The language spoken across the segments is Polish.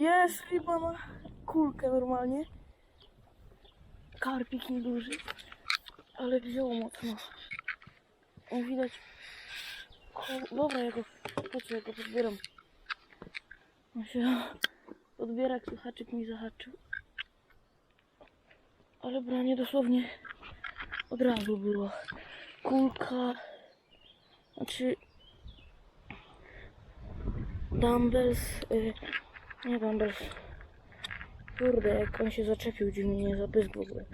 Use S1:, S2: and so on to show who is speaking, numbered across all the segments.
S1: Jest ryba na kulkę normalnie. Karpik nieduży, ale wziął mocno. O, widać. O, dobra, ja go, po co ja go podbieram? On się odbiera, jak haczyk mi zahaczył. Ale branie dosłownie od razu było. Kulka, znaczy dumbbells, y, nie dumbbells. Kurde, jak on się zaczepił dziwnie, nie zapysk w ogóle.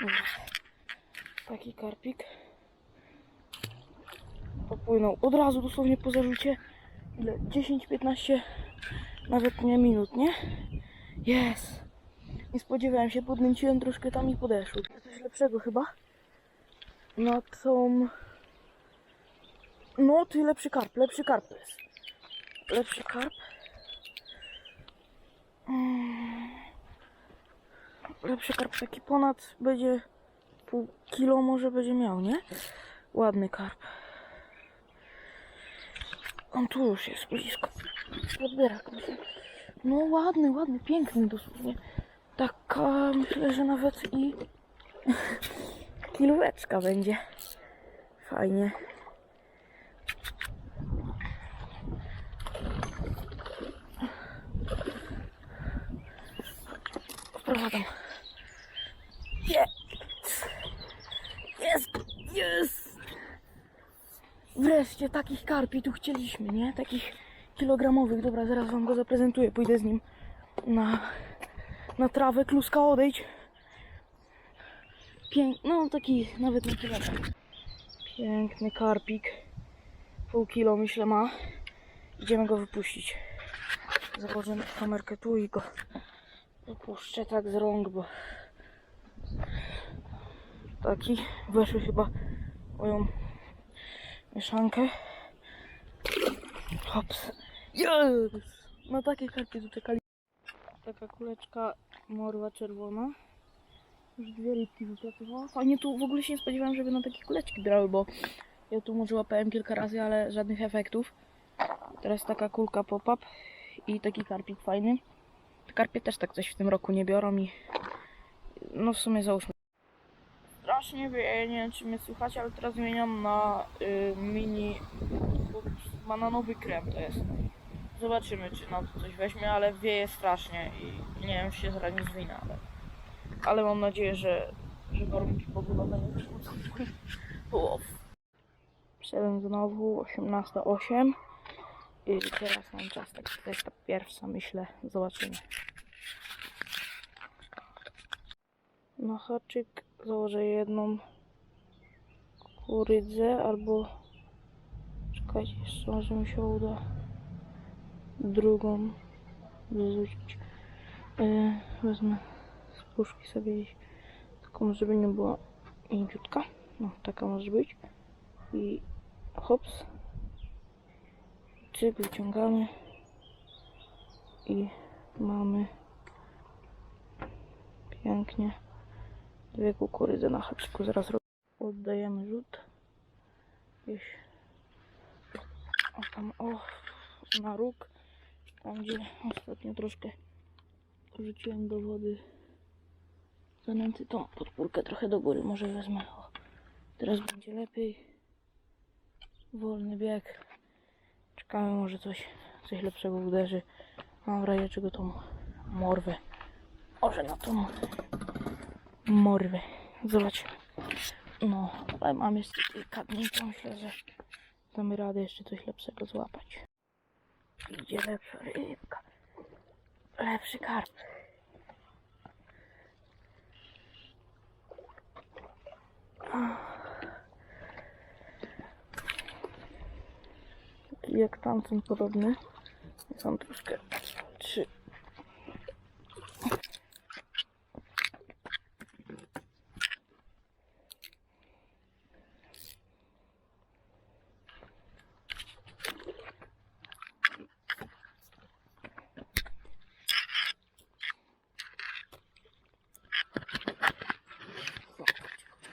S1: Dobra. Taki karpik. Popłynął od razu, dosłownie po zarzucie. Ile? 10-15 nawet nie minut, nie? Jest! Nie spodziewałem się, podnęciłem troszkę tam i podeszły. Coś lepszego chyba. Na tą... No, ty lepszy karp, lepszy karp jest. Lepszy karp. Mm. Lepszy karp taki ponad będzie pół kilo może będzie miał, nie? Ładny karp. On tu już jest blisko. Podbierak się. No ładny, ładny, piękny dosłownie. Taka myślę, że nawet i kilóweczka będzie. Fajnie. Wprowadzam. Jest! Jest! Jest! Wreszcie takich karpi tu chcieliśmy, nie? Takich kilogramowych. Dobra, zaraz wam go zaprezentuję. Pójdę z nim na, na trawę. Kluska odejdź. Pięk... No taki nawet nie tyle. Piękny karpik. Pół kilo myślę ma. Idziemy go wypuścić. Założę kamerkę tu i go wypuszczę tak z rąk, bo taki weszły chyba moją mieszankę. Hops. Yes! Na takie karpie tu czekali. Taka kuleczka morwa czerwona. Już dwie rybki wyplatowała. Fajnie tu w ogóle się nie spodziewałam, żeby na takie kuleczki brały, bo ja tu może łapałem kilka razy, ale żadnych efektów. Teraz taka kulka pop-up i taki karpik fajny. Karpie też tak coś w tym roku nie biorą i no w sumie załóżmy. Strasznie wieje, nie wiem czy mnie słychać, ale teraz zmieniam na y, mini bananowy krem to jest. Zobaczymy czy na to coś weźmie, ale wieje strasznie i nie wiem czy się zaraz nie zwinę, ale, ale mam nadzieję, że, że warunki pogodowe nie przeszkodzą połow. Znowu 18.08 i teraz mam czas, tak to jest ta pierwsza myślę, zobaczymy. Na haczyk założę jedną kurydzę albo czekajcie jeszcze może mi się uda drugą wyrzucić. Yy, wezmę z puszki sobie taką, żeby nie była mięciutka. No, taka może być. I hops. Cyk, wyciągamy. I mamy pięknie dwie kukurydzy na haczyku. Zaraz oddajemy rzut. Gdzieś o tam, o, na róg. Tam gdzie ostatnio troszkę rzuciłem do wody zanęty tą podpórkę trochę do góry. Może wezmę. O, teraz będzie lepiej. Wolny bieg. Czekamy, może coś, coś lepszego uderzy. Mam w razie czego tą morwę. Może na tą morwę. Zobaczymy. No, ale mam jeszcze delikatniejszą. Myślę, że damy radę jeszcze coś lepszego złapać. Idzie lepsza rybka. Lepszy karp. Taki jak tamten podobny. Są troszkę.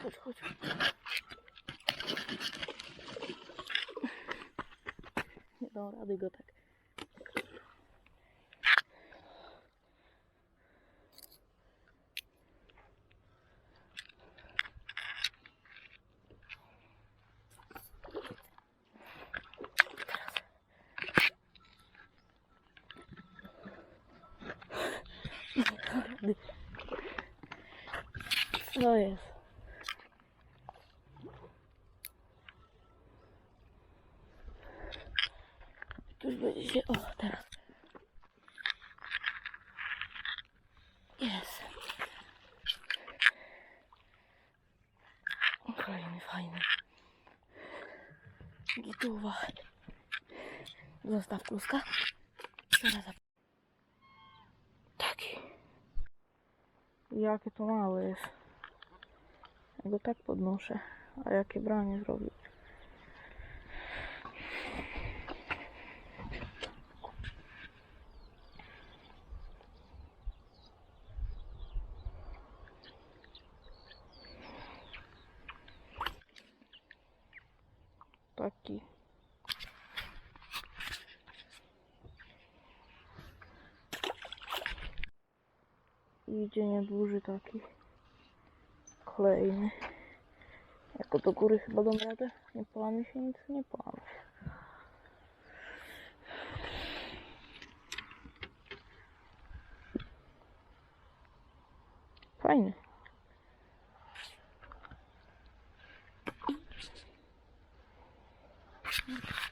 S1: Chodź, chodź. Nie dam rady go tak. Co jest? Już będzie się... O, teraz. Jest. Fajny, fajny. Gituwa. Zostaw kluska. Zaraz. Taki. Jakie to małe jest. Ja go tak podnoszę. A jakie branie zrobić? Taki. Idzie nieduży taki. Kolejny. Jako do góry chyba dam radę. Nie połamie się nic, nie połamie się. Fajny. Thank you.